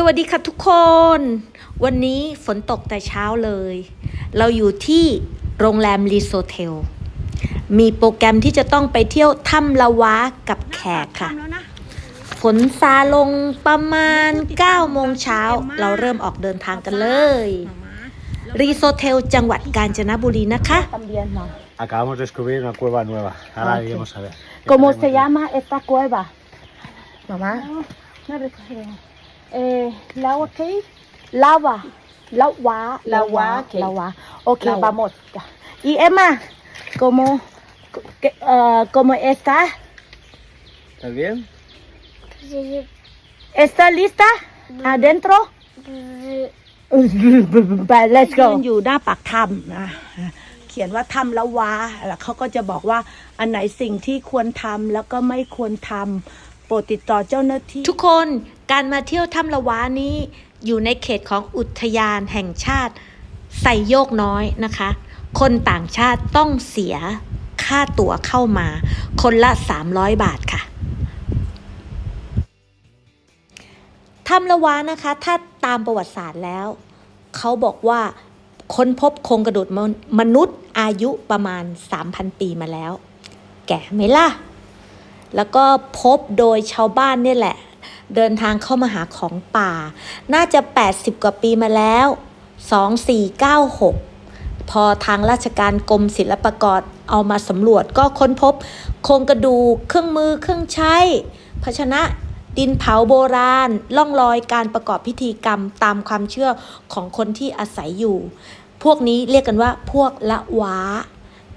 สวัสดีค่ะทุกคน วันนี้ฝนตกแต่เช้าเลย เราอยู่ที่โรงแรมรีโซเทล มีโปรแกรมที่จะต้องไปเที่ยวถ้ำละวะกับแขกค่ะ ฝนซาลงประมาณ 9 โมงเช้า เราเริ่มออกเดินทางกันเลย รีโซเทลจังหวัดกาญจนบุรีนะคะ También, no. Acabamos de descubrir una cueva nueva. Ahora Ok. iremos a ver. ¿Cómo Estaremos se ahí. llama esta cueva? Mamá. Eh, lava cave. Lava. Lava. Lava cave. Lava. Ok, Lava. vamos. Y Emma, ¿cómo, que, ah, ¿cómo está? ¿Estás bien? ¿Está lista? ¿Adentro? Bye, let's ยื go. นอยู่หน้าปากถ้ำนะเขียนว่าถ้ำละวาแล้วเขาก็จะบอกว่าอันไหนสิ่งที่ควรทำแล้วก็ไม่ควรทำโปรดติดต่อเจ้าหน้าที่ ทุกคน การมาเที่ยวถ้ำละวานี้อยู่ในเขตของอุทยานแห่งชาติไซโยกน้อยนะคะ คนต่างชาติต้องเสียค่าตั๋วเข้ามา คนละ 300 บาทค่ะถ้ำละวานะคะ ถ้าตามประวัติศาสตร์แล้ว เขาบอกว่าค้นพบโครงกระดูกมนุษย์อายุประมาณ 3,000 ปีมาแล้ว แก่ไหมล่ะ แล้วก็พบโดยชาวบ้านเนี่ยแหละ เดินทางเข้ามาหาของป่า น่าจะ 80 กว่าปีมาแล้ว 2496 พอทางราชการกรมศิลปากรเอามาสำรวจก็ค้นพบ โครงกระดูกเครื่องมือเครื่องใช้ ภาชนะดินเผาโบราณ ล่องรอยการประกอบพิธีกรรมตามความเชื่อของคนที่อาศัยอยู่ พวกนี้เรียกกันว่าพวกละวะ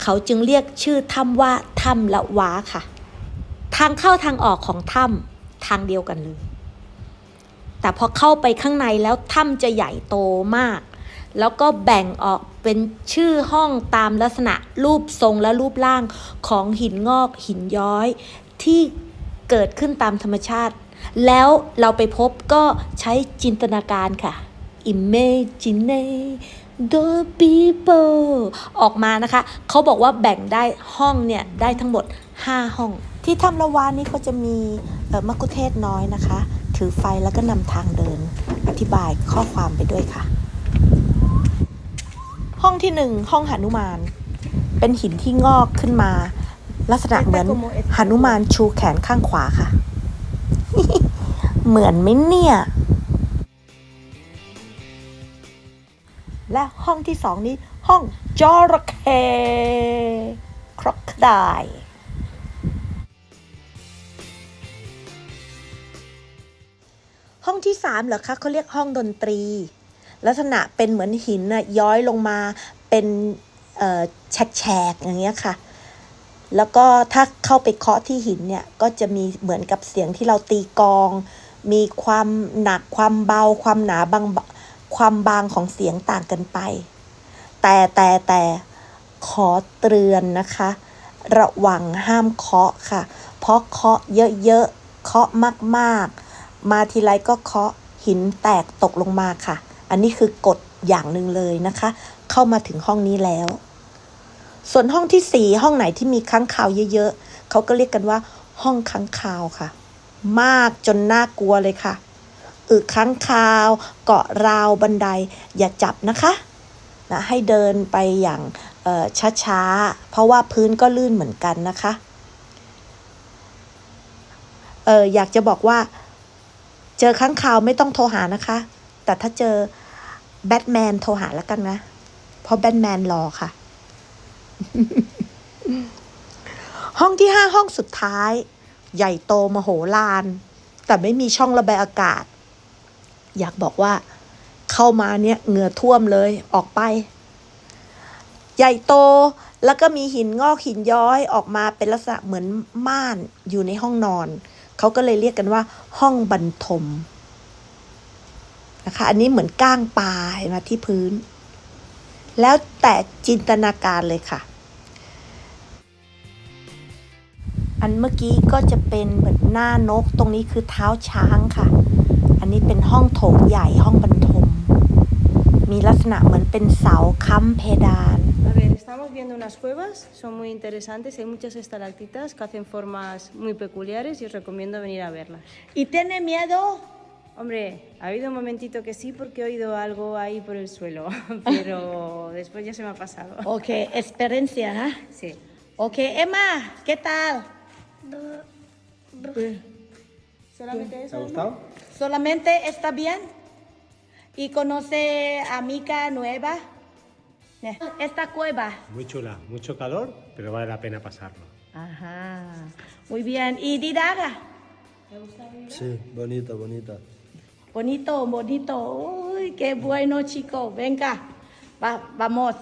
เขาจึงเรียกชื่อถ้ำว่าถ้ำละวะค่ะ ทางเข้าทางออกของถ้ำ ทางเดียวกันเลย แต่พอเข้าไปข้างในแล้วถ้ำจะใหญ่โตมาก แล้วก็แบ่งออกเป็นชื่อห้องตามลักษณะรูปทรงและรูปร่างของหินงอกหินย้อยที่เกิดขึ้นตามธรรมชาติ แล้วเราไปพบก็ใช้จินตนาการค่ะ Imagine the people ออกมานะคะ เขาบอกว่าแบ่งได้ห้องเนี่ย ได้ทั้งหมด 5 ห้อง ที่ถ้ำละวานี้เขาจะมีมักคุเทศน้อยนะคะ ถือไฟแล้วก็นำทางเดิน อธิบายข้อความไปด้วยค่ะ ห้องที่หนึ่งห้องหนุมาน เป็นหินที่งอกขึ้นมา ลักษณะเหมือนหนุมานชูแขนข้างขวาค่ะ เหมือนไหมเนี่ย และห้องที่สองนี้ห้องจระเข้ครอกไดห้องที่สามเหรอคะเขาเรียกห้องดนตรี ลักษณะเป็นเหมือนหินน่ะย้อยลงมาเป็นแฉกๆอย่างเงี้ยค่ะ แล้วก็ถ้าเข้าไปเคาะที่หินเนี่ยก็จะมีเหมือนกับเสียงที่เราตีกอง มีความหนักความเบาความหนาบาง ความบางของเสียงต่างกันไป แต่แต่แต่ขอเตือนนะคะ ระวังห้ามเคาะค่ะ เพราะเคาะเยอะๆ เคาะมากๆ มาทีไรก็เคาะหินแตกตกลงมาค่ะ อันนี้คือกฎอย่างหนึ่งเลยนะคะ เข้ามาถึงห้องนี้แล้ว ส่วนห้องที่สี่ห้องไหนที่มีค้างคาวเยอะๆเขาก็เรียกกันว่า ห้องค้างคาวค่ะ มากจนน่ากลัวเลยค่ะ อึค้างคาว เกาะราวบันไดอย่าจับนะคะนะให้เดินไปอย่างช้าๆ เพราะว่าพื้นก็ลื่นเหมือนกันนะคะเอออยากจะบอกว่า เจอค้างคาวไม่ต้องโทรหานะคะ แต่ถ้าเจอแบทแมนโทรหาแล้วกันนะ เพราะแบทแมนรอค่ะ ห้องที่ห้าห้องสุดท้าย ใหญ่โตมโหฬารแต่ไม่มีช่องระบายอากาศ อยากบอกว่าเข้ามาเนี่ยเหงื่อท่วมเลยออกไป ใหญ่โตแล้วก็มีหินงอกหินย้อยออกมาเป็นลักษณะเหมือนม่านอยู่ในห้องนอน เขาก็เลยเรียกกันว่า ห้องบรรทมนะคะ อันนี้เหมือนก้างปลาเห็นไหมที่พื้น แล้วแต่จินตนาการเลยค่ะ อันเมื่อกี้ก็จะเป็นเหมือนหน้านกตรงนี้คือเท้าช้างค่ะ เป็นห้องโถงใหญ่ห้องบรรทม มีลักษณะเหมือนเป็นเสาค้ำเพดาน A ver, estamos viendo unas cuevas, son muy interesantes, hay muchas estalactitas que hacen formas muy peculiares y os recomiendo venir a verlas. ¿Y tiene miedo? Hombre, ha habido un momentito que sí porque he oído algo ahí por el suelo, pero después ya se me ha pasado. โอเค experiencia นะ Sí. โอเค Solamente ¿Te ha gustado? Solamente está bien. Y conoce a Mica nueva. Eh, esta cueva. Muy chula, mucho calor, pero vale la pena pasarlo. Ajá. Muy bien. ¿Y Didaga? ¿Te gusta Didaga? Sí, bonito bonito Bonito, bonito. Uy, qué bueno, chico. Venga, Va, vamos.